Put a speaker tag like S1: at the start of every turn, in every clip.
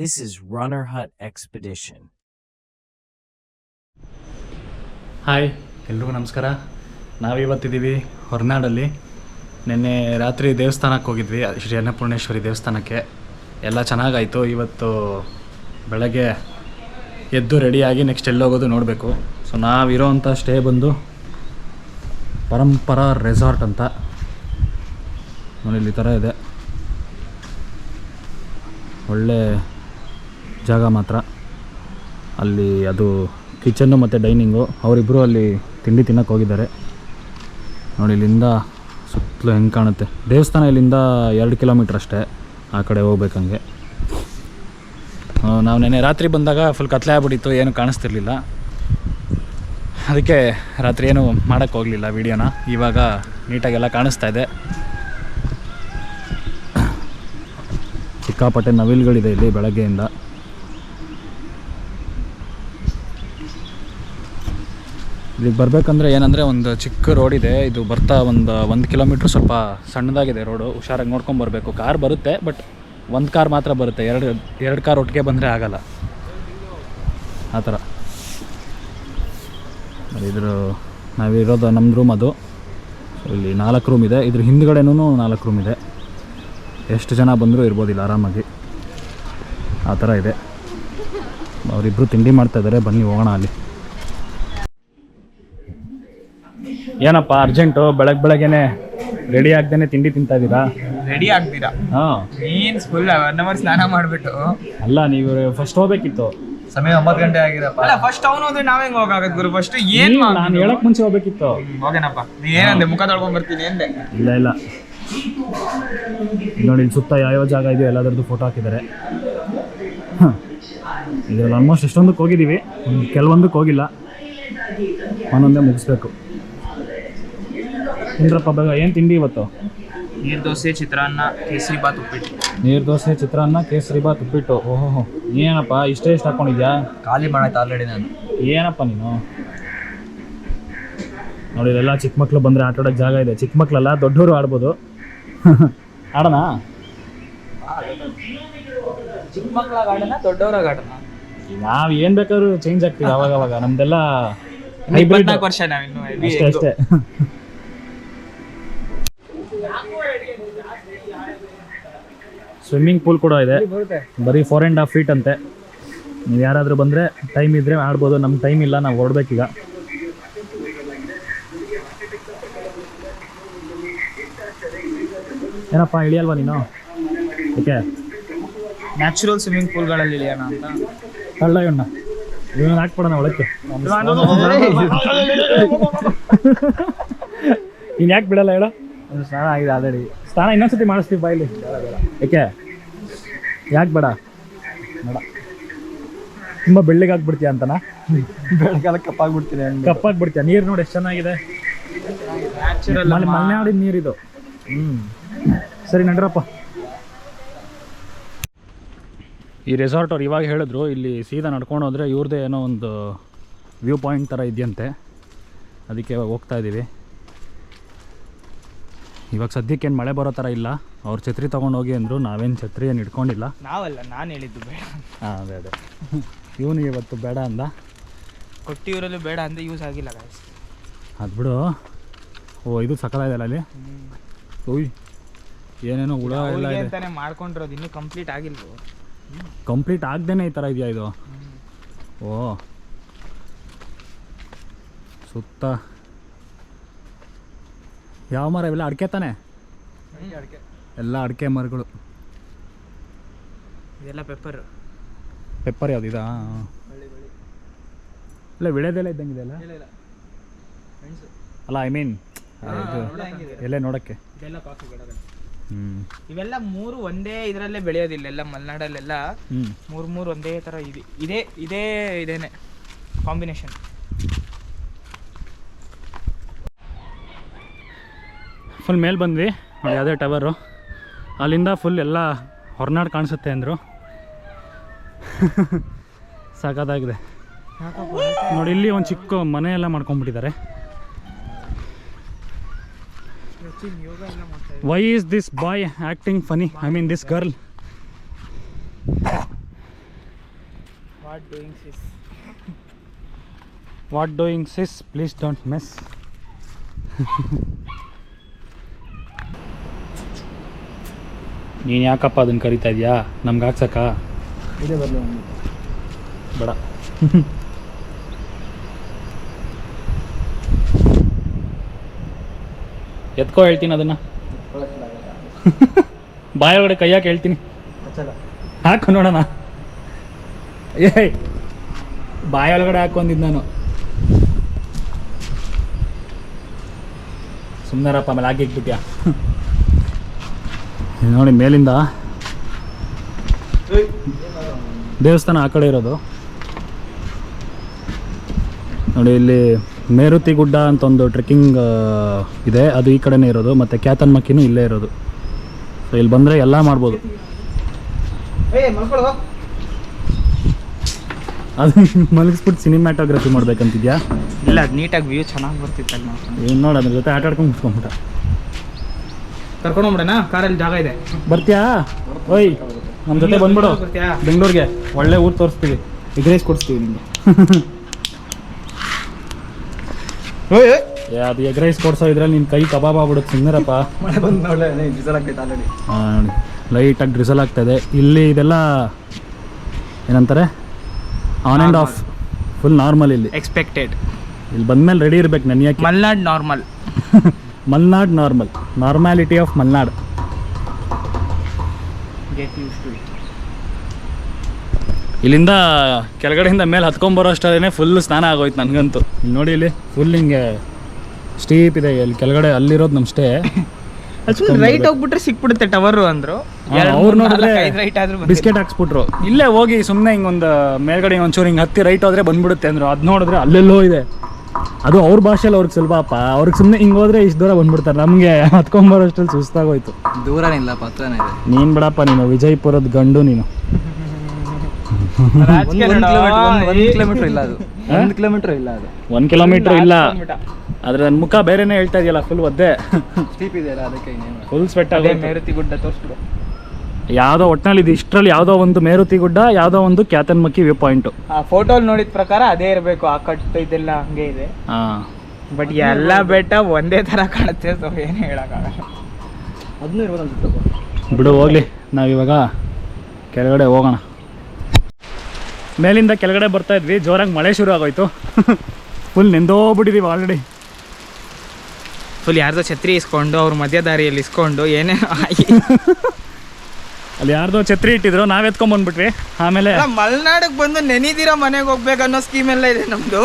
S1: This is Runner Hut Expedition.
S2: Hi ಎಲ್ರಿಗೂ ನಮಸ್ಕಾರ. ನಾವಿವತ್ತಿದ್ದೀವಿ ಹೊರನಾಡಲ್ಲಿ. ನಿನ್ನೆ ರಾತ್ರಿ ದೇವಸ್ಥಾನಕ್ಕೆ ಹೋಗಿದ್ವಿ, ಶ್ರೀ ಅನ್ನಪೂರ್ಣೇಶ್ವರಿ ದೇವಸ್ಥಾನಕ್ಕೆ. ಎಲ್ಲ ಚೆನ್ನಾಗಾಯಿತು. ಇವತ್ತು ಬೆಳಗ್ಗೆ ಎದ್ದು ರೆಡಿಯಾಗಿ ನೆಕ್ಸ್ಟ್ ಎಲ್ಲಿ ಹೋಗೋದು ನೋಡಬೇಕು ಸೊ ನಾವಿರೋವಂಥ ಸ್ಟೇ ಬಂದು ಪರಂಪರಾ ರೆಸಾರ್ಟ್ ಅಂತ. ನೋಡಿ, ಇಲ್ಲಿ ಥರ ಇದೆ. ಒಳ್ಳೆ ಜಾಗ ಮಾತ್ರ. ಅಲ್ಲಿ ಅದು ಕಿಚನ್ನು ಮತ್ತು ಡೈನಿಂಗು ಅವರಿಬ್ಬರು ಅಲ್ಲಿ ತಿಂಡಿ ತಿನ್ನಕ್ಕೆ ಹೋಗಿದ್ದಾರೆ. ನೋಡಿ, ಇಲ್ಲಿಂದ ಸುತ್ತಲೂ ಹೆಂಗೆ ಕಾಣುತ್ತೆ. ದೇವಸ್ಥಾನ ಇಲ್ಲಿಂದ ಎರಡು ಕಿಲೋಮೀಟ್ರ್ ಅಷ್ಟೇ, ಆ ಕಡೆ ಹೋಗ್ಬೇಕಂಗೆ ನಾವು ನೆನ್ನೆ ರಾತ್ರಿ ಬಂದಾಗ ಫುಲ್ ಕತ್ಲೆ ಆಗ್ಬಿಟ್ಟಿತ್ತು, ಏನು ಕಾಣಿಸ್ತಿರ್ಲಿಲ್ಲ. ಅದಕ್ಕೆ ರಾತ್ರಿ ಏನು ಮಾಡೋಕ್ಕೆ ಹೋಗಲಿಲ್ಲ ವೀಡಿಯೋನ. ಇವಾಗ ನೀಟಾಗೆಲ್ಲ ಕಾಣಿಸ್ತಾ ಇದೆ. ಸಿಕ್ಕಾಪಟ್ಟೆ ನವಿಲುಗಳಿದೆ ಇಲ್ಲಿ ಬೆಳಗ್ಗೆಯಿಂದ. ಇಲ್ಲಿಗೆ ಬರಬೇಕಂದ್ರೆ ಏನಂದರೆ ಒಂದು ಚಿಕ್ಕ ರೋಡ್ ಇದೆ. ಇದು ಬರ್ತಾ ಒಂದು ಒಂದು ಕಿಲೋಮೀಟ್ರ್ ಸ್ವಲ್ಪ ಸಣ್ಣದಾಗಿದೆ ರೋಡು ಹುಷಾರಾಗಿ ನೋಡ್ಕೊಂಡು ಬರಬೇಕು. ಕಾರ್ ಬರುತ್ತೆ ಬಟ್ ಒಂದು ಕಾರ್ ಮಾತ್ರ ಬರುತ್ತೆ. ಎರಡು ಎರಡು ಕಾರ್ ಒಟ್ಟಿಗೆ ಬಂದರೆ ಆಗಲ್ಲ. ಆ ಥರ ಇದ್ರ ನಾವಿರೋದು ನಮ್ಮ ರೂಮ್ ಅದು. ಇಲ್ಲಿ ನಾಲ್ಕು ರೂಮ್ ಇದೆ. ಇದ್ರ ಹಿಂದ್ಗಡೆನೂ ನಾಲ್ಕು ರೂಮ್ ಇದೆ. ಎಷ್ಟು ಜನ ಬಂದರೂ ಇರ್ಬೋದಿಲ್ಲ ಆರಾಮಾಗಿ. ಆ ಥರ ಇದೆ. ಅವರಿಬ್ಬರು ತಿಂಡಿ ಮಾಡ್ತಾ ಇದ್ದಾರೆ ಬನ್ನಿ, ಹೋಗೋಣ ಅಲ್ಲಿ. ಏನಪ್ಪ ಅರ್ಜೆಂಟು ಬೆಳಗ್ಗೆ ಬೆಳಗ್ಗೆನೆ ರೆಡಿ ಆಗ್ದೇನೆ ತಿಂಡಿ ತಿಂತಾ ಇದ್ದೀರಾ
S3: ರೆಡಿ ಆಗ್ತೀರಾ?
S2: ಹಾಂ.
S3: ನೀನು ಫುಲ್ ಒನ್ ಅವರ್ ಸ್ನಾನ ಮಾಡ್ಬಿಟ್ಟು.
S2: ಅಲ್ಲ ನೀವು ಫಸ್ಟ್ ಹೋಗ್ಬೇಕಿತ್ತು.
S3: ಸಮಯ ಒಂಬತ್ತು ಗಂಟೆ ಆಗಿರಪ್ಪ ಅಲ್ಲ ಫಸ್ಟ್ ಅವನು ಹೋದ್ರೆ ನಾವ್ ಹೆಂಗ್ ಹೋಗಾಗತ್ ಗುರು? ಫಸ್ಟ್ ಏನ್
S2: ನಾನು ಹೇಳಕ್ ಮುಂಚೆ ಹೋಗ್ಬೇಕಿತ್ತು.
S3: ಹೋಗೇನಪ್ಪ. ನೀ ಏನಂದೆ ಮುಖ ತೊಳ್ಕೊಂಡ್ ಬರ್ತೀನಿ ಎಂದೆ
S2: ಇಲ್ಲ ಇಲ್ಲ. ಇಲ್ಲಿ ನೋಡಿ ಇಲ್ಲಿ ಸುತ್ತ ಯಾವ್ಯಾವ ಜಾಗ ಇದೆಯೋ ಎಲ್ಲದರದ್ದು ಫೋಟೋ ಹಾಕಿದ್ದಾರೆ. ಇದರಲ್ಲಿ ಆಲ್ಮೋಸ್ಟ್ ಎಷ್ಟೊಂದಕ್ಕೆ ಹೋಗಿದ್ದೀವಿ. ಒಂದು ಕೆಲವೊಂದಕ್ಕೆ ಹೋಗಿಲ್ಲ. ಒಂದೊಂದೇ ಮುಗಿಸ್ಬೇಕು. ಇಂದ್ರಪ್ಪ ಬೇಗ ಏನು ತಿಂಡಿ ಇವತ್ತು?
S3: ನೀರ್ ದೋಸೆ ಚಿತ್ರಾನ್ನ ಕೇಸರಿ ಬಾತ್ ಉಪ್ಪಿಟ್ಟು.
S2: ನೀರು ದೋಸೆ ಚಿತ್ರಾನ್ನ ಕೇಸರಿ ಬಾತ್ ಉಪ್ಪಿಟ್ಟು. ಓಹೋ ಏನಪ್ಪ ಇಷ್ಟೇ ಇಷ್ಟ ಹಾಕೊಂಡಿದ್ಯಾ?
S3: ಖಾಲಿ ಮಾಡಾಯ್ತು ಆಲ್ರೆಡಿ ನಾನು.
S2: ಏನಪ್ಪ ನೀನು? ನೋಡಿ ಇಲ್ಲೆಲ್ಲ ಚಿಕ್ಕ ಮಕ್ಳು ಬಂದರೆ ಆಟ ಆಡೋಕ್ಕೆ ಜಾಗ ಇದೆ. ಚಿಕ್ಕ ಮಕ್ಕಳೆಲ್ಲ ದೊಡ್ಡವರು ಆಡ್ಬೋದು. ಆಡೋಣ?
S3: ಚಿಕ್ಕ ಮಕ್ಕಳಾಗ ಆಡೋಣ ಗಾರ್ಡನ
S2: ನಾವು ಏನು ಬೇಕಾದ್ರೂ ಚೇಂಜ್ ಆಗ್ತೀವಿ ಅವಾಗ ಅವಾಗ ನಮ್ದೆಲ್ಲ
S3: ವರ್ಷ ನಾವಿನ್ನು
S2: ಅಷ್ಟೇ ಅಷ್ಟೇ. ಸ್ವಿಮ್ಮಿಂಗ್ ಪೂಲ್ ಕೂಡ ಇದೆ ಬರೀ ಫೋರ್ ಆ್ಯಂಡ್ ಹಾಫ್ ಫೀಟ್ ಅಂತೆ ನೀವು ಯಾರಾದರೂ ಬಂದರೆ ಟೈಮ್ ಇದ್ದರೆ ಆಡ್ಬೋದು ನಮ್ಗೆ ಟೈಮ್ ಇಲ್ಲ ನಾವು ಹೊರಡ್ಬೇಕೀಗ ಏನಪ್ಪ ಇಳಿಯಲ್ವಾ ನೀನು ಓಕೆ
S3: ನ್ಯಾಚುರಲ್ ಸ್ವಿಮ್ಮಿಂಗ್ ಪೂಲ್ಗಳಲ್ಲಿ ಇಳಿಯೋಣ ಅಂತ
S2: ಕಳ್ಳ ಇವನ್ನ ಇವನ್ನ ಹಾಕ್ಬಿಡೋಣ ಒಳಕ್ಕೆ ನೀನು ಯಾಕೆ ಬಿಡಲ್ಲ ಹೇಳು
S3: ಸ್ನಾನ ಆಗಿದೆ ಆಲ್ರೆಡಿ
S2: ಸ್ನಾನ ಇನ್ನೊಂದ್ಸತಿ ಮಾಡಿಸ್ತೀವಿ ಬಾಯ್ಲಿ ಏಕೆ? ಯಾಕೆ ಬೇಡ? ಬೇಡ. ತುಂಬ ಬೆಳ್ಳಿಗಾಗ್ಬಿಡ್ತೀಯ ಅಂತನಾ?
S3: ಬೆಳಗಾಲ ಕಪ್ಪಾಗ್ಬಿಡ್ತೀನಿ
S2: ಕಪ್ಪಾಗ್ಬಿಡ್ತೀಯ? ನೀರು ನೋಡಿ ಎಷ್ಟು ಚೆನ್ನಾಗಿದೆ. ಮಲೆನಾಡಿನ ನೀರಿದು ಹ್ಞೂ ಸರಿ ನಡ್ರಪ್ಪ. ಈ ರೆಸಾರ್ಟ್ ಅವ್ರು ಇವಾಗ ಹೇಳಿದ್ರು ಇಲ್ಲಿ ಸೀದಾ ನಡ್ಕೊಂಡು ಹೋದರೆ ಇವ್ರದ್ದೇ ಏನೋ ಒಂದು ವ್ಯೂ ಪಾಯಿಂಟ್ ಥರ ಇದೆಯಂತೆ. ಅದಕ್ಕೆ ಇವಾಗ ಹೋಗ್ತಾ ಇದ್ದೀವಿ ಇವಾಗ ಸದ್ಯಕ್ಕೇನು ಮಳೆ ಬರೋ ಥರ ಇಲ್ಲ. ಅವ್ರು ಛತ್ರಿ ತೊಗೊಂಡೋಗಿ ಅಂದರು ನಾವೇನು ಛತ್ರಿ ಏನು ಇಟ್ಕೊಂಡಿಲ್ಲ.
S3: ನಾವಲ್ಲ ನಾನು ಹೇಳಿದ್ದು ಬೇಡ
S2: ಹಾಂ ಅದೇ ಅದೇ. ಇವನು ಇವತ್ತು ಬೇಡ ಅಂದ.
S3: ಕೊಟ್ಟಿಯೂರಲ್ಲೂ ಬೇಡ ಅಂದರೆ ಯೂಸ್ ಆಗಿಲ್ಲ
S2: ಅದು ಬಿಡು. ಓ ಇದು ಸಕಲಾಗಿದೆಯಲ್ಲ ಅಲ್ಲಿ ಓಯ್ ಏನೇನೋ ಹುಳ ಎಲ್ಲ ಇದೆ.
S3: ಅಂತಾನೆ ಮಾಡ್ಕೊಂಡಿರೋದು ಇನ್ನೂ ಕಂಪ್ಲೀಟ್ ಆಗಿಲ್ಲ
S2: ಕಂಪ್ಲೀಟ್ ಆಗ್ದೇನೆ ಈ ಥರ ಇದೆಯಾ ಇದು? ಓ. ಸುತ್ತ ಯಾವ ಮರ? ಇವೆಲ್ಲ ಅಡಿಕೆ ತಾನೆ? ಎಲ್ಲ ಅಡಿಕೆ ಮರಗಳು.
S3: ಇದೆಲ್ಲ ಪೆಪ್ಪರ್
S2: ಪೆಪ್ಪರ್ ಯಾವ್ದು ಇದಾ? ಇಲ್ಲ ವಿಳೆದೆಲ್ಲ ಇದ್ದಂಗಿದೆ ಅಲ್ಲ ಅಲ್ಲ ಐ ಮೀನ್ ಎಲ್ಲ ನೋಡಕ್ಕೆ. ಹ್ಮ್.
S3: ಇವೆಲ್ಲ ಮೂರು ಒಂದೇ ಇದರಲ್ಲೇ ಬೆಳೆಯೋದಿಲ್ಲ ಎಲ್ಲ ಮಲೆನಾಡಲ್ಲೆಲ್ಲ. ಮೂರು ಮೂರು ಒಂದೇ ಥರ ಇದೆ ಇದೇ ಇದೇ ಇದೇನೆ. ಕಾಂಬಿನೇಷನ್
S2: ಫುಲ್ ಮೇಲೆ ಬಂದ್ವಿ. ನೋಡಿ ಯಾವುದೇ ಟವರು ಅಲ್ಲಿಂದ ಫುಲ್ ಎಲ್ಲ ಹೊರನಾಡು ಕಾಣಿಸುತ್ತೆ ಅಂದರು. ಸಾಕಾದಾಗಿದೆ. ನೋಡಿ ಇಲ್ಲಿ ಒಂದು ಚಿಕ್ಕ ಮನೆ ಎಲ್ಲ ಮಾಡ್ಕೊಂಡ್ಬಿಟ್ಟಿದ್ದಾರೆ. Why is this boy acting funny I mean this girl
S3: what doing sis
S2: what doing sis please don't miss ನೀನು ಯಾಕಪ್ಪ ಅದನ್ನು ಕರಿತಾ ಇದೆಯಾ? ನಮ್ಗೆ ಹಾಕ್ಸಕ್ಕ?
S3: ಇದೇ ಬರಲಿ
S2: ಬೇಡ. ಎತ್ಕೋ ಹೇಳ್ತೀನಿ ಅದನ್ನು. ಬಾಯೊಳಗಡೆ ಕೈ ಹಾಕಿ ಹೇಳ್ತೀನಿ. ಹಾಕು ನೋಡೋಣ. ಏಯ್. ಬಾಯೊಳಗಡೆ ಹಾಕೊಂಡಿದ್ದು ನಾನು. ಸುಮ್ಮನೆರಪ್ಪ ಆಮೇಲೆ ಹಾಕಿ ಇಟ್ಬಿಟ್ಯಾ? ನೋಡಿ ಮೇಲಿಂದ ದೇವಸ್ಥಾನ ಆ ಕಡೆ ಇರೋದು. ನೋಡಿ ಇಲ್ಲಿ ಮೇರುತಿ ಗುಡ್ಡ ಅಂತ ಒಂದು ಟ್ರೆಕ್ಕಿಂಗ್ ಇದೆ. ಅದು ಈ ಕಡೆನೇ ಇರೋದು. ಮತ್ತು ಕ್ಯಾತನ್ಮಕ್ಕಿನೂ ಇಲ್ಲೇ ಇರೋದು. ಸೊ ಇಲ್ಲಿ ಬಂದರೆ ಎಲ್ಲ ಮಾಡ್ಬೋದು. ಅದು ಮಲಗಿಸ್ಬಿಟ್ಟು ಸಿನಿಮ್ಯಾಟೋಗ್ರಫಿ ಮಾಡ್ಬೇಕಂತಿದ್ಯಾ?
S3: ಇಲ್ಲ ಅದು ನೀಟಾಗಿ ವ್ಯೂ ಚೆನ್ನಾಗಿ ಬರ್ತಿತ್ತಲ್ಲ. ನಾವು
S2: ಏನು ನೋಡಿ ಅದ್ರ ಜೊತೆ ಆಟಾಡ್ಕೊಂಡು ಆಡ್ಕೊಂಡು ಮುಚ್ಕೊಂಬಿಟ್ಟ
S3: ಕರ್ಕೊಂಡೋಗ್ಬಿಡೋಣ ಕಾರಲ್ಲಿ ಜಾಗ ಇದೆ.
S2: ಬರ್ತೀಯಾ? ಓಯ್ ನಮ್ಮ ಜೊತೆ ಬಂದ್ಬಿಡು.
S3: ಬರ್ತೀಯಾ?
S2: ಬೆಂಗಳೂರಿಗೆ. ಒಳ್ಳೆ ಊರು ತೋರಿಸ್ತೀವಿ. ಎಗ್ ರೈಸ್ ಕೊಡಿಸ್ತೀವಿ ನಿಮಗೆ.
S3: ಓಯ್
S2: ಏ ಅದು ಎಗ್ ರೈಸ್ ಕೊಡ್ಸೋ ಇದ್ರಲ್ಲಿ ನಿನ್ನ ಕೈ ಕಬಾಬ್ ಆಗ್ಬಿಡುತ್ತೆ ಸುಮ್ಮನೆರಪ್ಪ
S3: ಮಳೆ ಬಂದು ನೋಡಲೆ ಡೀಸೆಲ್ ಆಗ್ತೈತೆ ಆಲ್ರೆಡಿ
S2: ನೋಡಿ. ಲೈಟಾಗಿ ಡ್ರಿಸಲ್ ಆಗ್ತದೆ. ಇಲ್ಲಿ ಇದೆಲ್ಲ ಏನಂತಾರೆ? On and off full normal ಇಲ್ಲಿ.
S3: ಎಕ್ಸ್ಪೆಕ್ಟೆಡ್
S2: ಇಲ್ಲಿ ಬಂದ್ಮೇಲೆ ರೆಡಿ ಇರ್ಬೇಕು ನೆನೆಯಕ್ಕೆ.
S3: Malnad normal
S2: Malnad normal normality of Malnad. ಇಲ್ಲಿಂದ ಕೆಳಗಡೆಯಿಂದ ಮೇಲೆ ಹತ್ಕೊಂಬರೋಷ್ಟೇ ಫುಲ್ ಸ್ನಾನ ಆಗೋಯ್ತು ನನಗಂತೂ. ಇಲ್ಲಿ ನೋಡಿ ಇಲ್ಲಿ ಫುಲ್ ಹಿಂಗೆ ಸ್ಟೀಪ್ ಇದೆ ಇಲ್ಲಿ ಕೆಳಗಡೆ ಅಲ್ಲಿರೋದು ನಮ್ಮ ಸ್ಟೇ
S3: ರೈಟ್ ಹೋಗ್ಬಿಟ್ರೆ ಸಿಕ್ಬಿಡುತ್ತೆ ಟವರು ಅಂದ್ರು.
S2: ಅವ್ರು ನೋಡಿದ್ರೆ ಬಿಸ್ಕೆಟ್ ಹಾಕ್ಸ್ಬಿಟ್ರು. ಇಲ್ಲೇ ಹೋಗಿ ಸುಮ್ಮನೆ ಹಿಂಗೊಂದು ಮೇಲ್ಗಡೆ ಒಂಚೂರು ಹಿಂಗೆ ಹತ್ತಿ ರೈಟ್ ಹೋದ್ರೆ ಬಂದ್ಬಿಡುತ್ತೆ ಅಂದ್ರು. ಅದು ನೋಡಿದ್ರೆ ಅಲ್ಲೆಲ್ಲೋ ಇದೆ. ಅದು ಅವ್ರ ಭಾಷೆಯಲ್ಲಿ ಅವ್ರಿಗೆ ಸುಲಭಪ್ಪ ಅವ್ರಿಗೆ ಸುಮ್ಮನೆ ಹಿಂಗೆ ಹೋದ್ರೆ ಇಷ್ಟು ದೂರ ಬಂದ್ಬಿಡ್ತಾರೆ. ನಮಗೆ ಹತ್ಕೊಂಬರೋ ಅಷ್ಟರಲ್ಲಿ ಸುಸ್ತಾಗೋಯ್ತು
S4: ದೂರನಿಲ್ಲ ಪತ್ರನೇ ಇದೆ.
S2: ನೀನು ಬಿಡಪ್ಪ ನೀನು ವಿಜಯಪುರದ ಗಂಡು ನೀನು.
S4: ಒಂದ್ ಕಿಲೋಮೀಟರ್ ಇಲ್ಲ ಅದು. ಒಂದು ಕಿಲೋಮೀಟರ್ ಇಲ್ಲ ಅದು.
S2: ಒಂದು ಕಿಲೋಮೀಟ್ರ್ ಇಲ್ಲ. ಆದ್ರೆ ನನ್ನ ಮುಖ ಬೇರೆನೇ ಹೇಳ್ತಾ ಇದೆಯಲ್ಲ ಫುಲ್ ಒದ್ದೆ.
S4: ಸ್ಟೀಪ್ ಇದೆಯಲ್ಲ ಅದಕ್ಕೆ ಇನ್ನೇನು.
S2: ಫುಲ್ ಸ್ವೆಟ್
S3: ಆಗುತ್ತೆ ಗುಡ್ಡ ತೋರಿಸ್ಬಿಡು.
S2: ಯಾವುದೋ ಒಟ್ಟಿನಲ್ಲಿ ಇದು ಇಷ್ಟರಲ್ಲಿ ಯಾವುದೋ ಒಂದು ಮೇರುತಿ ಗುಡ್ಡ ಯಾವುದೋ ಒಂದು ಕ್ಯಾತನ್ಮಕ್ಕಿ ವ್ಯೂ ಪಾಯಿಂಟು.
S3: ಆ ಫೋಟೋಲ್ ನೋಡಿದ ಪ್ರಕಾರ ಅದೇ ಇರಬೇಕು ಆ ಕಟ್ಟು ಇದೆಲ್ಲ ಹಂಗೆ ಇದೆ.
S2: ಹಾಂ.
S3: ಬಟ್ ಎಲ್ಲ ಬೆಟ್ಟ ಒಂದೇ ತರ ಕಾಣುತ್ತೆ ಸೊ ಏನು ಹೇಳಕ್ಕಾಗಲ್ಲ.
S4: ಅದನ್ನೂ ಇರ್ಬೋದು ಅನ್ಸುತ್ತಪ್ಪ
S2: ಬಿಡು ಹೋಗ್ಲಿ. ನಾವಿವಾಗ ಕೆಳಗಡೆ ಹೋಗೋಣ. ಮೇಲಿಂದ ಕೆಳಗಡೆ ಬರ್ತಾ ಇದ್ವಿ ಜೋರಾಗಿ ಮಳೆ ಶುರು ಆಗೋಯ್ತು. ಫುಲ್ ನೆಂದೋಗ್ಬಿಟ್ಟಿದೀವಿ ಆಲ್ರೆಡಿ
S3: ಫುಲ್ ಯಾರ್ದೋ ಛತ್ರಿ ಇಸ್ಕೊಂಡು ಅವ್ರ ಮಧ್ಯ ದಾರಿಯಲ್ಲಿ ಇಸ್ಕೊಂಡು ಏನೇ ಆಗಿ.
S2: ಅಲ್ಲಿ ಯಾರ್ದೋ ಛತ್ರಿ ಇಟ್ಟಿದ್ರು ನಾವ್ ಎತ್ಕೊಂಡ್ ಬಂದ್ಬಿಟ್ವಿ. ಆಮೇಲೆ
S3: ಮಲೆನಾಡಿಗೆ ಬಂದು ನೆನಿದಿರೋ ಮನೆಗೆ ಹೋಗ್ಬೇಕು ಅನ್ನೋ ಸ್ಕೀಮ್ ಎಲ್ಲ ಇದೆ ನಮ್ದು.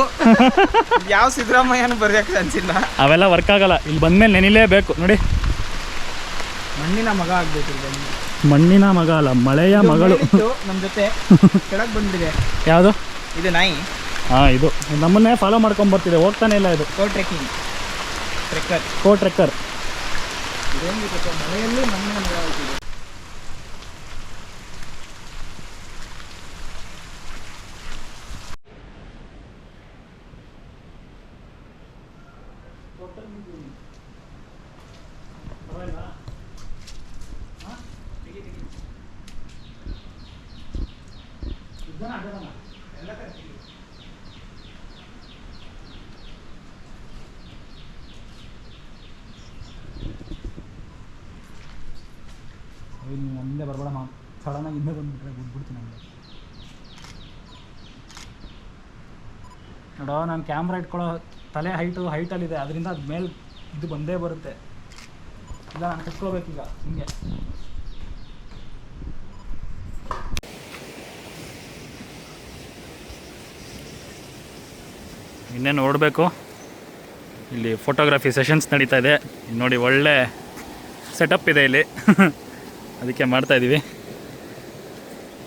S3: ಯಾವ ಸಿದ್ದರಾಮಯ್ಯ ಬರ್ಬೇಕು ಅನ್ಸಿಲ್ಲ.
S2: ಅವೆಲ್ಲ ವರ್ಕ್ ಆಗಲ್ಲ. ಇಲ್ಲಿ ಬಂದ್ಮೇಲೆ ನೆನಿಲೇಬೇಕು. ನೋಡಿ.
S3: ಮಣ್ಣಿನ ಮಗ ಆಗ್ಬೇಕು.
S2: ಮಣ್ಣಿನ ಮಗ ಅಲ್ಲ ಮಳೆಯ ಮಗಳು.
S3: ನಮ್ ಜೊತೆ. ಕೆಳಗ್ ಬಂದಿದೆ
S2: ಯಾವುದು?
S3: ಇದು ನಾಯಿ.
S2: ಹಾ ಇದು. ನಮ್ಮನ್ನೇ ಫಾಲೋ ಮಾಡ್ಕೊಂಡ್ ಬರ್ತಿದೆ. ಹೋಗ್ತಾನೆ ಇಲ್ಲ ಇದು.
S3: Co trekking trekker
S2: co trekker
S3: ಮಳೆಯಲ್ಲಿ ಮಣ್ಣಿನ ಮಗ ಆಗ್ತಿದೆ.
S2: ಹಿಂದೆ ಬರಬೇಡ ಸಡನ್ನಾಗಿ ಹಿಂದೆ ಬಂದುಬಿಟ್ರೆ ಬಿಡ್ಬಿಡ್ತೀನಿ ನನಗೆ ನೋಡೋ, ನಾನು ಕ್ಯಾಮ್ರಾ ಇಟ್ಕೊಳ್ಳೋ ತಲೆ ಹೈಟು ಹೈಟಲ್ಲಿದೆ ಅದರಿಂದ ಅದು ಮೇಲೆ ಇದು ಬಂದೇ ಬರುತ್ತೆ. ಇಲ್ಲ, ನಾನು ಕಟ್ಕೋಬೇಕೀಗ ಹಿಂಗೆ. ಇನ್ನೇನು ನೋಡಬೇಕು. ಇಲ್ಲಿ ಫೋಟೋಗ್ರಫಿ ಸೆಷನ್ಸ್ ನಡೀತಾ ಇದೆ. ನೋಡಿ, ಒಳ್ಳೆ ಸೆಟಪ್ ಇದೆ ಇಲ್ಲಿ. ಅದಕ್ಕೆ ಮಾಡ್ತಾ ಇದ್ದೀವಿ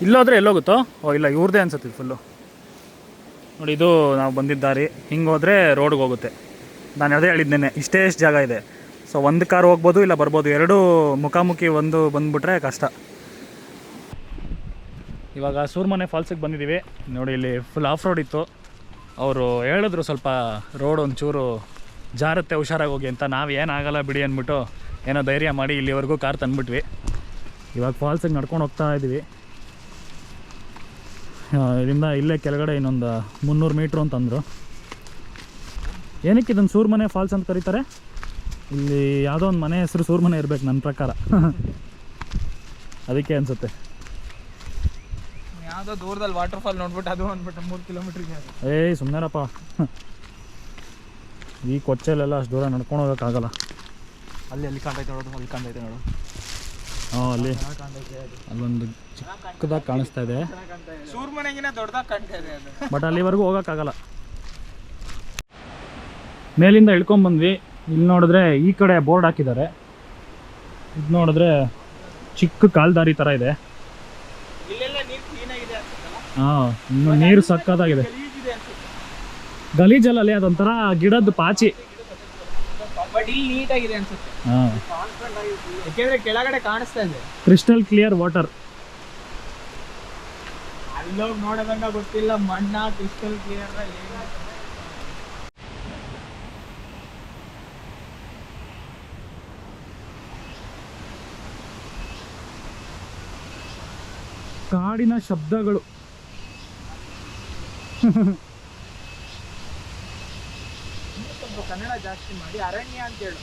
S2: ಇಲ್ಲೋದ್ರೆ ಎಲ್ಲೋಗುತ್ತೋ? ಓ, ಇಲ್ಲ, ಇವ್ರದೇ ಅನ್ಸುತ್ತೆ ಫುಲ್ಲು ನೋಡಿ, ಇದು ನಾವು ಬಂದಿದ್ದ ದಾರಿ. ಹಿಂಗೆ ಹೋದರೆ ರೋಡ್ಗೆ ಹೋಗುತ್ತೆ. ನಾನು ಯಾವುದೇ ಹೇಳಿದ್ದೇನೆ ಇಷ್ಟೇ ಎಷ್ಟು ಜಾಗ ಇದೆ. ಸೊ ಒಂದು ಕಾರ್ ಹೋಗ್ಬೋದು, ಇಲ್ಲ ಬರ್ಬೋದು, ಎರಡು ಮುಖಾಮುಖಿ ಒಂದು ಬಂದ್ಬಿಟ್ರೆ ಕಷ್ಟ. ಇವಾಗ ಸೂರ್ಮನೆ ಫಾಲ್ಸಿಗೆ ಬಂದಿದ್ದೀವಿ ನೋಡಿ, ಇಲ್ಲಿ ಫುಲ್ ಆಫ್ ರೋಡ್ ಇತ್ತು. ಅವರು ಹೇಳಿದ್ರು ಸ್ವಲ್ಪ ರೋಡ್ ಒಂಚೂರು ಜಾರುತ್ತೆ, ಹುಷಾರಾಗಿ ಹೋಗಿ ಅಂತ. ನಾವು ಏನಾಗಲ್ಲ ಬಿಡಿ ಅಂದ್ಬಿಟ್ಟು ಏನೋ ಧೈರ್ಯ ಮಾಡಿ ಇಲ್ಲಿವರೆಗೂ ಕಾರ್ ತಂದ್ಬಿಟ್ವಿ. ಇವಾಗ ಫಾಲ್ಸಿಗೆ ನಡ್ಕೊಂಡು ಹೋಗ್ತಾ ಇದ್ದೀವಿ ಇಲ್ಲಿಂದ ಇಲ್ಲೇ ಕೆಳಗಡೆ ಇನ್ನೊಂದು ಮುನ್ನೂರು ಮೀಟ್ರು ಅಂತಂದರು ಏನಕ್ಕೆ ಇದನ್ನು ಸೂರ್ಮನೆ ಫಾಲ್ಸ್ ಅಂತ ಕರೀತಾರೆ? ಇಲ್ಲಿ ಯಾವುದೋ ಒಂದು ಮನೆ ಹೆಸರು ಸೂರ್ಮನೆ ಇರಬೇಕು ನನ್ನ ಪ್ರಕಾರ. ಅದಕ್ಕೆ ಅನಿಸುತ್ತೆ.
S3: ಯಾವುದೋ ದೂರದಲ್ಲಿ ವಾಟರ್ ಫಾಲ್ ನೋಡ್ಬಿಟ್ಟು ಅದು ಅಂದ್ಬಿಟ್ಟು ಮೂರು ಕಿಲೋಮೀಟ್ರಿಗೆ
S2: ಏಯ್ ಸುಮ್ಮನೆರಪ್ಪ ಈ ಕೊಚ್ಚಲೆಲ್ಲ ಅಷ್ಟು ದೂರ ನಡ್ಕೊಂಡು ಹೋಗೋಕ್ಕಾಗಲ್ಲ
S4: ಅಲ್ಲಿ ಅಲ್ಲಿ ಕಾಣ್ತೈತೆ ನೋಡೋದು ಅಲ್ಲಿ ಕಾಣ್ತೈತೆ ನೋಡು.
S2: ಹಾಂ ಅಲ್ಲಿ ಅಲ್ಲೊಂದು ಚಿಕ್ಕದಾಗಿ ಕಾಣಿಸ್ತಾ ಇದೆ.
S3: ದೊಡ್ಡದಾಗಿ ಕಾಣ್ತಾ
S2: ಬಟ್ ಅಲ್ಲಿವರೆಗೂ ಹೋಗೋಕ್ಕಾಗಲ್ಲ. ಮೇಲಿಂದ ಇಳ್ಕೊಂಬಂದ್ವಿ ಇಲ್ಲಿ ನೋಡಿದ್ರೆ ಈ ಕಡೆ ಬೋರ್ಡ್ ಹಾಕಿದ್ದಾರೆ. ಇದು ನೋಡಿದ್ರೆ ಚಿಕ್ಕ ಕಾಲ್ದಾರಿ ಥರ ಇದೆ. ಹಾ ಇನ್ನು ನೀರು ಸಕ್ಕತ್ತಾಗಿದೆ ಗಲೀಜಲ್ಲಿ ಅಲ್ಲಿ ಅದೊಂಥರ ಗಿಡದ ಪಾಚಿ.
S3: ಬಟ್ ಇಲ್ಲಿ ನೀಟಾಗಿದೆ ಅನ್ಸುತ್ತೆ. ಯಾಕೆಂದ್ರೆ ಕೆಳಗಡೆ ಕಾಣಿಸ್ತಾ ಇದೆ.
S2: Crystal clear water.
S3: ಅಲ್ಲೋಗಿ ನೋಡೋದಂಗ ಗೊತ್ತಿಲ್ಲ ಮಣ್ಣ ಕ್ರಿಸ್ಟಲ್ ಕ್ಲಿಯರ್
S2: ಕಾಡಿನ ಶಬ್ದಗಳು.
S3: ಕನ್ನಡ ಜಾಸ್ತಿ ಮಾಡಿ ಅರಣ್ಯ ಅಂತ ಹೇಳು.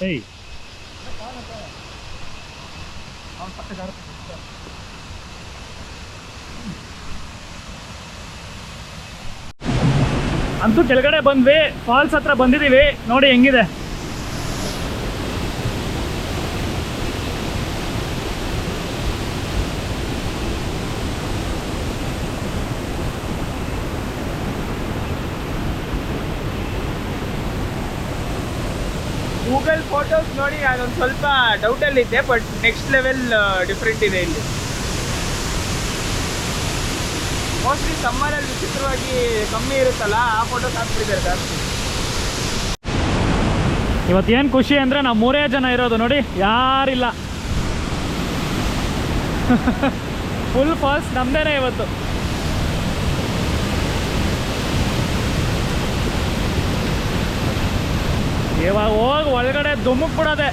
S2: ಏಯ್. ಅಂತೂ ಕೆಳಗಡೆ ಬಂದ್ವಿ ಫಾಲ್ಸ್ ಹತ್ರ ಬಂದಿದ್ದೀವಿ ನೋಡಿ ಹೆಂಗಿದೆ
S3: ಗೂಗಲ್ ಫೋಟೋಸ್ ನೋಡಿ, ಅದೊಂದು ಸ್ವಲ್ಪ ಡೌಟಲ್ಲಿ ಇದ್ದೆ ಬಟ್ ನೆಕ್ಸ್ಟ್ ಲೆವೆಲ್ ಡಿಫ್ರೆಂಟ್ ಇದೆ ಇಲ್ಲಿ. ಮೋಸ್ಟ್ಲಿ ಸಮ್ಮರಲ್ಲಿ ವಿಚಿತ್ರವಾಗಿ ಕಮ್ಮಿ ಇರುತ್ತಲ್ಲ, ಆ ಫೋಟೋ ಹಾಕ್ಬಿಟ್ಟಿದ್ದಾರೆ ಜಾಸ್ತಿ.
S2: ಇವತ್ತೇನು ಖುಷಿ ಅಂದರೆ ನಾವು ಮೂರೇ ಜನ ಇರೋದು ನೋಡಿ, ಯಾರಿಲ್ಲ. ಫುಲ್ ಫಸ್ಟ್ ನಮ್ದೇನೆ ಇವತ್ತು. どもっぽらで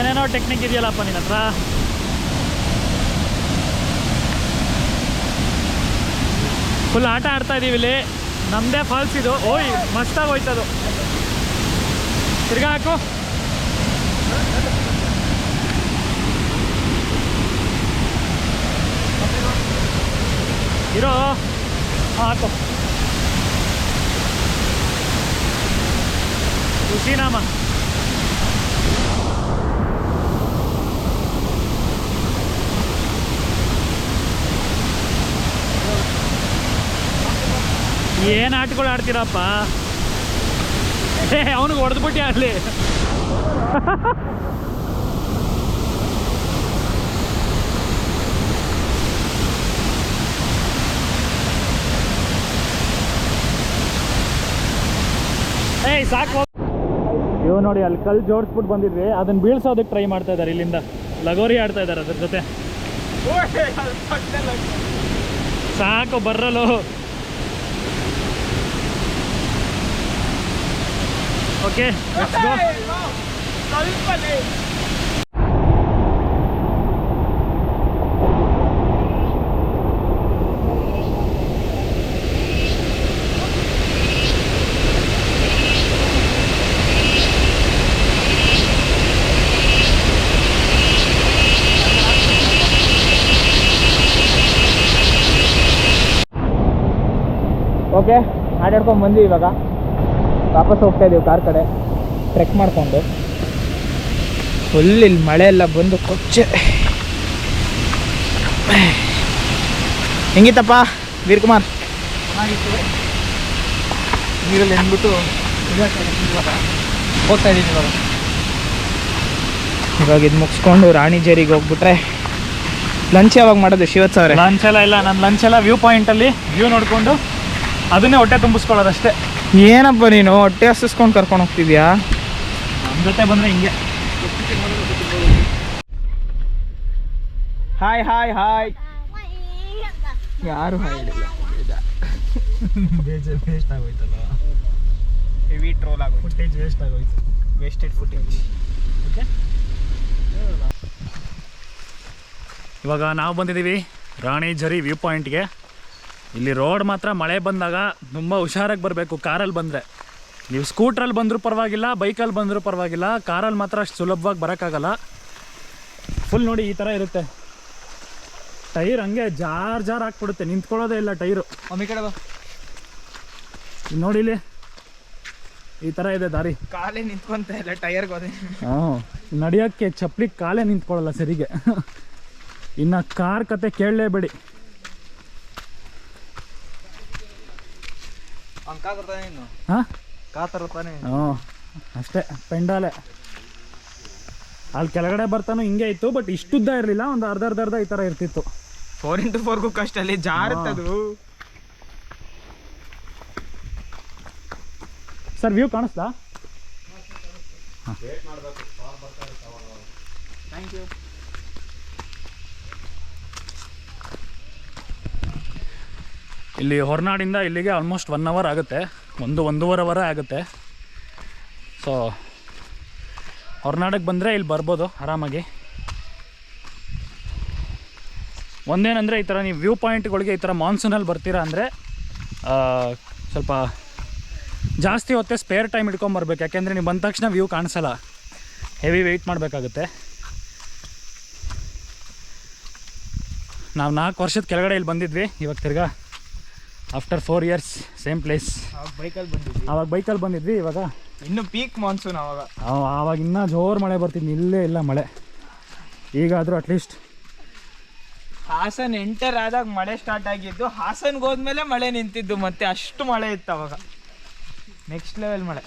S2: ಏನೇನೋ ಟೆಕ್ನಿಕ್ ಇದೆಯಲ್ಲಪ್ಪ ನಿನ್ನ ಹತ್ರ? ಫುಲ್ ಆಟ ಆಡ್ತಾ ಇದೀವಿ ಇಲ್ಲಿ. ನಮ್ಮದೇ ಫಾಲ್ಸ್ ಇದು. ಓಯ್, ಮಸ್ತಾಗಿ ಹೋಯ್ತದು. ತಿರ್ಗಾ ಹಾಕು. ಇರೋ, ಹಾಕು. ಖುಷಿನಾಮ ಏನು ಆಟಗಳು ಆಡ್ತೀರಪ್ಪ? ಏ ಅವನಿಗೆ ಹೊಡೆದ್ಬಿಟ್ಟು ಆಗಲಿ ಏಯ್ ಸಾಕು. ಇವ್ ನೋಡಿ ಅಲ್ಲಿ ಕಲ್ಲು ಜೋಡಿಸ್ಬಿಟ್ಟು ಬಂದಿದ್ವಿ. ಅದನ್ನ ಬೀಳ್ಸೋದಕ್ಕೆ ಟ್ರೈ ಮಾಡ್ತಾ ಇದ್ದಾರೆ ಇಲ್ಲಿಂದ. ಲಗೋರಿ ಆಡ್ತಾ ಇದ್ದಾರೆ ಅದ್ರ ಜೊತೆ. ಸಾಕು ಬರ್ರಲು ಓಕೆ ಗೋ
S3: ಸ್ವಲ್ಪ ಓಕೆ ಆಟಾಡ್ಕೊಂಡು ಬಂದ್ವಿ ಇವಾಗ ವಾಪಸ್ ಹೋಗ್ತಾ ಇದೀವಿ ಕಾರ್ ಕಡೆ. ಟ್ರೆಕ್ ಮಾಡಿಕೊಂಡು. ಫುಲ್ ಇಲ್ಲಿ ಮಳೆ ಎಲ್ಲ ಬಂದು ಕೊಚ್ಚೆ. ಹೆಂಗಿತ್ತಪ್ಪ ವೀರ್ಕುಮಾರ್? ನೀರಲ್ಲಿ ಎಂದ್ಬಿಟ್ಟು ಹೋಗ್ತಾ ಇದ್ದೀನಿ ಇವಾಗ. ಇವಾಗ ಇದು ಮುಗಿಸ್ಕೊಂಡು ರಾಣಿಜೇರಿಗೆ ಹೋಗ್ಬಿಟ್ರೆ ಲಂಚ್ ಯಾವಾಗ ಮಾಡೋದು ಶಿವತ್ ಸಾವಿರ?
S2: ಲಂಚ್ ಎಲ್ಲ ಇಲ್ಲ ನಾನು ಲಂಚ್ ಎಲ್ಲ ವ್ಯೂ ಪಾಯಿಂಟಲ್ಲಿ ವ್ಯೂ ನೋಡಿಕೊಂಡು ಅದನ್ನೇ ಹೊಟ್ಟೆ ತುಂಬಿಸ್ಕೊಳ್ಳೋದಷ್ಟೇ.
S3: ಏನಪ್ಪ ನೀನು? ಹೊಟ್ಟೆ ಹಸಿಸ್ಕೊಂಡು ಕರ್ಕೊಂಡು ಹೋಗ್ತಿದ್ಯಾ?
S2: ನಮ್ಮ ಜೊತೆ ಬಂದರೆ ಹಿಂಗೆ.
S3: ಹಾಯ್ ಹಾಯ್ ಹಾಯ್ ಯಾರು ಹಾಯ್
S2: ಬೇಜಾರು ವೇಸ್ಟ್ ಆಗೋಯ್ತಲ್ಲ.
S3: ಹೆವಿ ಟ್ರೋಲ್ ಆಗೋಯ್ತು.
S2: ಫುಟೇಜ್ ವೇಸ್ಟ್ ಆಗೋಯ್ತು.
S3: ವೇಸ್ಟೆಡ್ ಫುಟೇಜ್
S2: ಇವಾಗ ನಾವು ಬಂದಿದ್ದೀವಿ ರಾಣಿ ಝರಿ ವ್ಯೂ ಪಾಯಿಂಟ್ಗೆ ಇಲ್ಲಿ ರೋಡ್ ಮಾತ್ರ ಮಳೆ ಬಂದಾಗ ತುಂಬ ಹುಷಾರಾಗಿ ಬರಬೇಕು ಕಾರಲ್ಲಿ ಬಂದರೆ. ನೀವು ಸ್ಕೂಟ್ರಲ್ಲಿ ಬಂದರೂ ಪರವಾಗಿಲ್ಲ ಬೈಕಲ್ಲಿ ಬಂದರೂ ಪರವಾಗಿಲ್ಲ ಕಾರಲ್ಲಿ ಮಾತ್ರ ಅಷ್ಟು ಸುಲಭವಾಗಿ ಬರೋಕ್ಕಾಗಲ್ಲ. ಫುಲ್ ನೋಡಿ ಈ ಥರ ಇರುತ್ತೆ. ಟೈರ್ ಹಂಗೆ ಜಾರ್ ಜಾರ್ ಹಾಕ್ಬಿಡುತ್ತೆ ನಿಂತ್ಕೊಳ್ಳೋದೇ ಇಲ್ಲ ಟೈರು
S3: ಮಮ್ಮಿ ಕಡೆ ಬಾ.
S2: ನೋಡಿ ಇಲ್ಲಿ. ಈ ಥರ ಇದೆ ದಾರಿ.
S3: ಕಾಲೇ ನಿಂತ್ಕೊಂತ ಇಲ್ಲ ಟೈರ್ಗೆ ಹೋದೆ
S2: ಹ್ಞೂ ನಡೆಯೋಕ್ಕೆ ಚಪ್ಪಲಿ ಕಾಲೇ ನಿಂತ್ಕೊಳ್ಳಲ್ಲ ಸರಿಗೆ. ಇನ್ನು ಕಾರ್ ಕತೆ ಕೇಳಲೇಬೇಡಿ
S4: ಅವ್ನು ಕಾ ತರ್ತಾನೆ ಇನ್ನು
S2: ಹಾಂ? ಹ್ಞೂ ಅಷ್ಟೇ ಪೆಂಡಾಲೆ. ಅಲ್ಲಿ ಕೆಳಗಡೆ ಬರ್ತಾನು ಹಿಂಗೆ ಇತ್ತು ಬಟ್ ಇಷ್ಟುದ್ದ ಇರಲಿಲ್ಲ ಒಂದು ಅರ್ಧ ಅರ್ಧ ಅರ್ಧ ಈ ಥರ ಇರ್ತಿತ್ತು.
S3: ಫೋರ್ ಇಂಟು ಫೋರ್ಗೂ ಕಷ್ಟ ಅಲ್ಲಿ ಜಾರತ್ತದು
S2: ಸರ್ ವ್ಯೂ ಕಾಣಿಸ್ತಾ?
S3: ಥ್ಯಾಂಕ್ ಯು
S2: ಇಲ್ಲಿ ಹೊರನಾಡಿಂದ ಇಲ್ಲಿಗೆ ಆಲ್ಮೋಸ್ಟ್ ಒನ್ ಅವರ್ ಆಗುತ್ತೆ. ಒಂದು ಒಂದೂವರೆ ಅವರ ಆಗುತ್ತೆ. ಸೊ ಹೊರನಾಡಕ್ಕೆ ಬಂದರೆ ಇಲ್ಲಿ ಬರ್ಬೋದು ಆರಾಮಾಗಿ. ಒಂದೇನಂದರೆ ಈ ಥರ ನೀವು ವ್ಯೂ ಪಾಯಿಂಟ್ಗಳಿಗೆ ಈ ಥರ ಮಾನ್ಸೂನಲ್ಲಿ ಬರ್ತೀರಾ ಅಂದರೆ ಸ್ವಲ್ಪ ಜಾಸ್ತಿ ಹೊತ್ತೆ ಸ್ಪೇರ್ ಟೈಮ್ ಇಟ್ಕೊಂಬರ್ಬೇಕು ಯಾಕೆಂದರೆ ನೀವು ಬಂದ ತಕ್ಷಣ ವ್ಯೂ ಕಾಣಿಸಲ್ಲ. ಹೆವಿ ವೆಯ್ಟ್ ಮಾಡಬೇಕಾಗುತ್ತೆ. ನಾವು ನಾಲ್ಕು ವರ್ಷದ ಕೆಳಗಡೆ ಇಲ್ಲಿ ಬಂದಿದ್ವಿ. ಇವಾಗ ತಿರ್ಗಾ after four years same place
S3: ಬೈಕಲ್ಲಿ ಬಂದಿದ್ವಿ.
S2: ಆವಾಗ ಬೈಕಲ್ಲಿ ಬಂದಿದ್ವಿ ಇವಾಗ.
S3: ಇನ್ನು ಪೀಕ್ ಮಾನ್ಸೂನ್ ಅವಾಗ
S2: ಅವಾಗ ಆವಾಗ ಇನ್ನೂ ಜೋರು ಮಳೆ ಬರ್ತಿದ್ವಿ ಇಲ್ಲೇ ಇಲ್ಲ ಮಳೆ. ಈಗಾದರೂ ಅಟ್ಲೀಸ್ಟ್
S3: ಹಾಸನ್ ಎಂಟರ್ ಆದಾಗ ಮಳೆ ಸ್ಟಾರ್ಟ್ ಆಗಿದ್ದು ಹಾಸನ್ಗೆ ಹೋದ್ಮೇಲೆ ಮಳೆ ನಿಂತಿದ್ದು ಮತ್ತೆ ಅಷ್ಟು ಮಳೆ ಇತ್ತು ಅವಾಗ. ನೆಕ್ಸ್ಟ್ ಲೆವೆಲ್ ಮಳೆ.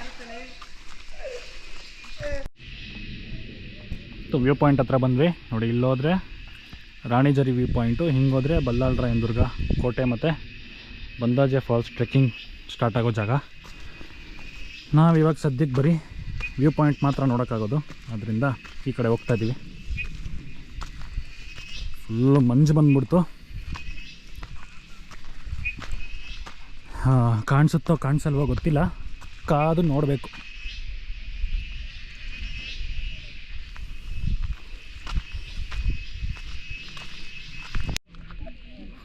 S2: ವ್ಯೂ ಪಾಯಿಂಟ್ ಹತ್ರ ಬಂದ್ವಿ. ನೋಡಿ ಇಲ್ಲೋದ್ರೆ ರಾಣಿಜರಿ ವ್ಯೂ ಪಾಯಿಂಟು ಹಿಂಗೋದ್ರೆ ಬಲ್ಲಾಳ್ ರಾಯನದುರ್ಗ ಕೋಟೆ ಮತ್ತು ಬಂದಾಜೆ ಫಾಲ್ಸ್ ಟ್ರೆಕ್ಕಿಂಗ್ ಸ್ಟಾರ್ಟ್ ಆಗೋ ಜಾಗ. ನಾವು ಇವಾಗ ಸದ್ಯಕ್ಕೆ ಬರೀ ವ್ಯೂ ಪಾಯಿಂಟ್ ಮಾತ್ರ ನೋಡೋಕ್ಕಾಗೋದು. ಅದರಿಂದ ಈ ಕಡೆ ಹೋಗ್ತಾ ಇದ್ದೀವಿ ಫುಲ್ಲು ಮಂಜು ಬಂದ್ಬಿಡ್ತು. ಹಾಂ, ಕಾಣಿಸುತ್ತೋ ಕಾಣಿಸಲ್ವೋ ಗೊತ್ತಿಲ್ಲ. ಕಾದು ನೋಡಬೇಕು.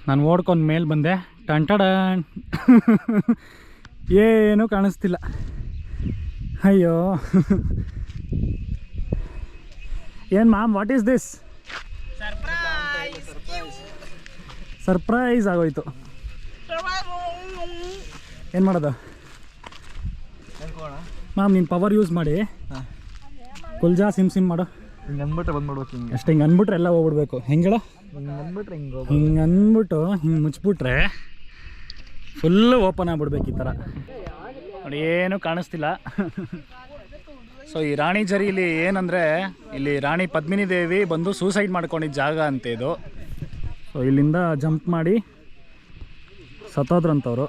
S2: ನಾನು ಓಡ್ಕೊಂಡು ಮೇಲೆ ಬಂದೆ. ಟಂಟಡನ್ ಏನೂ ಕಾಣಿಸ್ತಿಲ್ಲ. ಅಯ್ಯೋ. ಏನು ma'am what is this surprise ಆಗೋಯ್ತು. ಏನು ಮಾಡೋದು? ಮ್ಯಾಮ್ ನೀನು ಪವರ್ ಯೂಸ್ ಮಾಡಿ. ಕುಲ್ಜಾ ಸಿಮ್ ಸಿಮ್ ಮಾಡು.
S4: ಹಿಂಗೆ ಅಂದ್ಬಿಟ್ರೆ ಬಂದ್ಬಿಡ್ಬೇಕು ಹಿಂಗೆ.
S2: ಅಷ್ಟು ಹಿಂಗೆ ಅಂದ್ಬಿಟ್ರೆ ಎಲ್ಲ ಹೋಗ್ಬಿಡ್ಬೇಕು. ಹೆಂಗೆ
S4: ಹಿಂಗೆ ಅಂದ್ಬಿಟ್ರೆ ಹಿಂಗೆ
S2: ಹಿಂಗೆ ಅಂದ್ಬಿಟ್ಟು ಹಿಂಗೆ ಮುಚ್ಬಿಟ್ರೆ ಫುಲ್ಲು ಓಪನ್ ಆಗ್ಬಿಡ್ಬೇಕು ಈ ಥರ. ನೋಡಿ, ಏನೂ ಕಾಣಿಸ್ತಿಲ್ಲ. ಸೊ, ಈ ರಾಣಿ ಜರಿಲಿ ಏನಂದರೆ, ಇಲ್ಲಿ ರಾಣಿ ಪದ್ಮಿನಿ ದೇವಿ ಬಂದು ಸೂಸೈಡ್ ಮಾಡ್ಕೊಂಡಿದ್ದ ಜಾಗ ಅಂತ ಇದು. ಸೊ ಇಲ್ಲಿಂದ ಜಂಪ್ ಮಾಡಿ ಸತ್ತೋದ್ರಂಥವ್ರು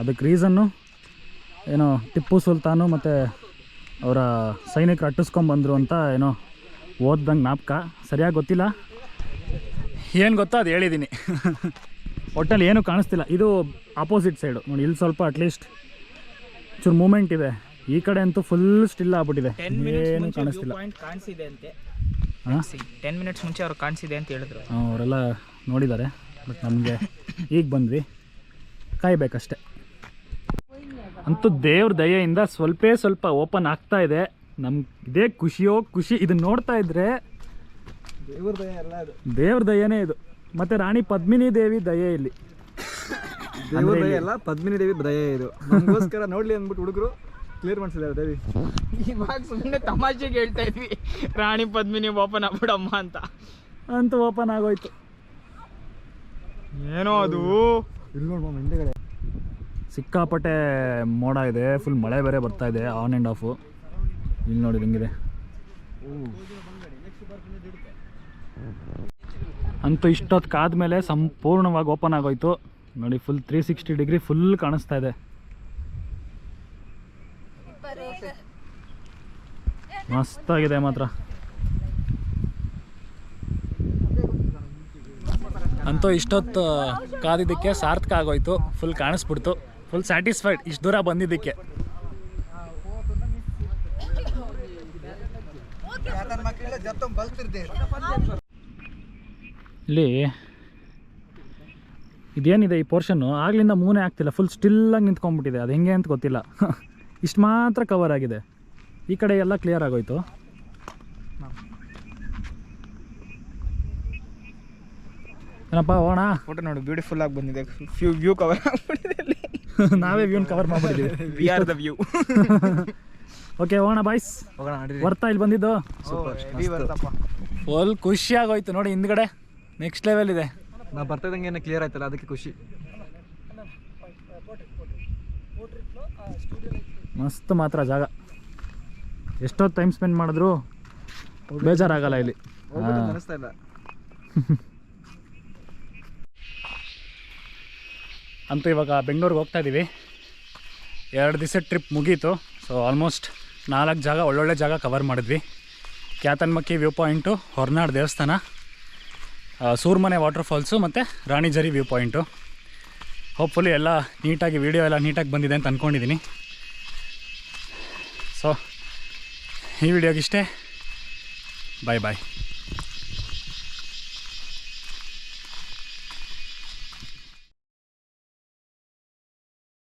S2: ಅದಕ್ಕೆ ರೀಸನ್ನು ಏನೋ ಟಿಪ್ಪು ಸುಲ್ತಾನು ಮತ್ತು ಅವರ ಸೈನಿಕರು ಅಟ್ಟಿಸ್ಕೊಂಬಂದರು ಅಂತ ಏನೋ ಓದ್ದಂಗೆ ನಾಪ್ಕ. ಸರಿಯಾಗಿ ಗೊತ್ತಿಲ್ಲ. ಏನು ಗೊತ್ತೋ ಅದು ಹೇಳಿದ್ದೀನಿ ಒಟ್ಟಲ್ಲಿ ಏನೂ ಕಾಣಿಸ್ತಿಲ್ಲ. ಇದು ಆಪೋಸಿಟ್ ಸೈಡು ನೋಡಿ ಇಲ್ಲಿ ಸ್ವಲ್ಪ ಅಟ್ಲೀಸ್ಟ್ ಚೂರು ಮೂಮೆಂಟ್ ಇದೆ. ಈ ಕಡೆ ಅಂತೂ ಫುಲ್ ಸ್ಟಿಲ್ ಆಗ್ಬಿಟ್ಟಿದೆ. ಏನು ಕಾಣಿಸ್ತಿಲ್ಲ.
S3: ಪಾಯಿಂಟ್ ಕಾಣಿಸಿದೆ ಅಂತೆ. ಟೆನ್ ಮಿನಿಟ್ಸ್ ಮುಂಚೆ ಅವ್ರು ಕಾಣಿಸಿದೆ ಅಂತ ಹೇಳಿದ್ರು.
S2: ಅವರೆಲ್ಲ ನೋಡಿದ್ದಾರೆ. ಬಟ್ ನಮಗೆ ಈಗ ಬಂದ್ವಿ. ಕಾಯ್ಬೇಕಷ್ಟೆ. ಅಂತೂ ದೇವ್ರ ದಯೆಯಿಂದ ಸ್ವಲ್ಪೇ ಸ್ವಲ್ಪ ಓಪನ್ ಆಗ್ತಾ ಇದೆ. ನಮ್ಗೆ ಇದೇ ಖುಷಿಯೋ ಖುಷಿ ಇದನ್ನ ನೋಡ್ತಾ ಇದ್ರೆ
S4: ದೇವ್ರ ದಯ ಎಲ್ಲ ಅದು.
S2: ದೇವ್ರ ದಯನೇ ಇದು. ಮತ್ತೆ ರಾಣಿ ಪದ್ಮಿನಿ ದೇವಿ ದಯೆ ಇಲ್ಲಿ.
S4: ದೇವ್ರ ದಯ ಎಲ್ಲ ಪದ್ಮಿನಿ ದೇವಿ ದಯೆ ಇದು. ನಮಗೋಸ್ಕರ ನೋಡ್ಲಿ ಅಂದ್ಬಿಟ್ಟು ಹುಡುಗರು ಕ್ಲಿಯರ್ ಮಾಡಿಸಿದ್ದಾರೆ ದೇವಿ.
S3: ಇವಾಗ ಸುಮ್ಮನೆ ತಮಾಷೆಗೆ ಹೇಳ್ತಾ ಇದ್ವಿ. ರಾಣಿ ಪದ್ಮಿನಿ ಓಪನ್ ಆಗ್ಬಿಡಮ್ಮ ಅಂತ.
S2: ಅಂತ ಓಪನ್ ಆಗೋಯ್ತು.
S3: ಏನೋ ಅದು?
S4: ಇಲ್ಲಿ ನೋಡ್ಬೋ ಹಿಂದೆಗಡೆ.
S2: ಸಿಕ್ಕಾಪಟ್ಟೆ ಮೋಡ ಇದೆ ಫುಲ್ ಮಳೆ ಬೇರೆ ಬರ್ತಾ ಇದೆ ಆನ್ ಆ್ಯಂಡ್ ಆಫು ಇಲ್ಲಿ ನೋಡಿ ಹಿಂಗಿದೆ. ಅಂತೂ ಇಷ್ಟೊತ್ತು ಕಾದ್ಮೇಲೆ ಸಂಪೂರ್ಣವಾಗಿ ಓಪನ್ ಆಗೋಯ್ತು. ನೋಡಿ full three sixty degree full ಕಾಣಿಸ್ತಾ ಇದೆ. ಮಸ್ತಾಗಿದೆ ಮಾತ್ರ. ಅಂತೂ ಇಷ್ಟೊತ್ತು ಕಾದಿದ್ದಕ್ಕೆ ಸಾರ್ಥಕ ಆಗೋಯ್ತು. ಫುಲ್ ಕಾಣಿಸ್ಬಿಡ್ತು. ಫುಲ್ ಸ್ಯಾಟಿಸ್ಫೈಡ್ ಇಷ್ಟು ದೂರ ಬಂದಿದ್ದಕ್ಕೆ. ಇಲ್ಲಿ ಇದೇನಿದೆ ಈ ಪೋರ್ಷನ್ನು ಆಗಲಿಂದ ಮೂನೇ ಆಗ್ತಿಲ್ಲ. ಫುಲ್ ಸ್ಟಿಲ್ಲಾಗಿ ನಿಂತ್ಕೊಂಡ್ಬಿಟ್ಟಿದೆ. ಅದು ಹೆಂಗೆ ಅಂತ ಗೊತ್ತಿಲ್ಲ. ಇಷ್ಟು ಮಾತ್ರ ಕವರ್ ಆಗಿದೆ. ಈ ಕಡೆ ಎಲ್ಲ ಕ್ಲಿಯರ್ ಆಗೋಯ್ತು. ಏನಪ್ಪ ಹೋಣ
S3: ಫೋಟೋ ನೋಡಿ ಬ್ಯೂಟಿಫುಲ್ ಆಗಿ ಬಂದಿದೆ. ಫ್ಯೂ ವ್ಯೂ ಕವರ್ ಆಗ್ಬಿಟ್ಟಿದೆ
S2: ನಾವೇ ವ್ಯೂನ್ cover ಮಾಡ್ಬಿಟ್ಟಿದ್ದೀವಿ
S3: we are the view
S2: okay ಹೋಣ boys ಬರ್ತಾ ಇಲ್ಲಿ ಬಂದಿದ್ದು? ಫುಲ್ ಖುಷಿ ಆಗೋಯ್ತು ನೋಡಿ ಹಿಂದ್ಗಡೆ. ನೆಕ್ಸ್ಟ್ ಲೆವೆಲ್ ಇದೆ.
S4: ನಾ ಬರ್ತಿದ್ದಂಗೆ ಏನೋ ಕ್ಲಿಯರ್ ಆಯ್ತಲ್ಲ ಅದಕ್ಕೆ ಖುಷಿ.
S2: ಮಸ್ತ್ ಮಾತ್ರ ಜಾಗ. ಎಷ್ಟೊತ್ತು ಟೈಮ್ ಸ್ಪೆಂಡ್ ಮಾಡಿದ್ರು? ಬೇಜಾರಾಗಲ್ಲ ಇಲ್ಲಿ. ಅಂತ
S4: ಅನಿಸ್ತಾ ಇಲ್ಲ.
S2: ಅಂತೂ ಇವಾಗ ಬೆಂಗಳೂರಿಗೆ ಹೋಗ್ತಾ ಇದ್ದೀವಿ ಎರಡು ದಿವಸ ಟ್ರಿಪ್ ಮುಗೀತು. ಸೊ ಆಲ್ಮೋಸ್ಟ್ ನಾಲ್ಕು ಜಾಗ ಒಳ್ಳೊಳ್ಳೆ ಜಾಗ ಕವರ್ ಮಾಡಿದ್ವಿ. ಕ್ಯಾತನ್ಮಕ್ಕಿ ವ್ಯೂ ಪಾಯಿಂಟು ಹೊರನಾಡು ದೇವಸ್ಥಾನ. ಸೂರ್ಮನೆ ವಾಟರ್ ಫಾಲ್ಸು ಮತ್ತು ರಾಣಿಜರಿ ವ್ಯೂ ಪಾಯಿಂಟು. ಹೋಪ್ಫುಲಿ ಎಲ್ಲ ನೀಟಾಗಿ ವೀಡಿಯೋ ಎಲ್ಲ ನೀಟಾಗಿ ಬಂದಿದೆ ಅಂತ ಅಂದ್ಕೊಂಡಿದ್ದೀನಿ ಸೊ ಈ ವಿಡಿಯೋಗಿಷ್ಟೇ ಬಾಯ್ ಬಾಯ್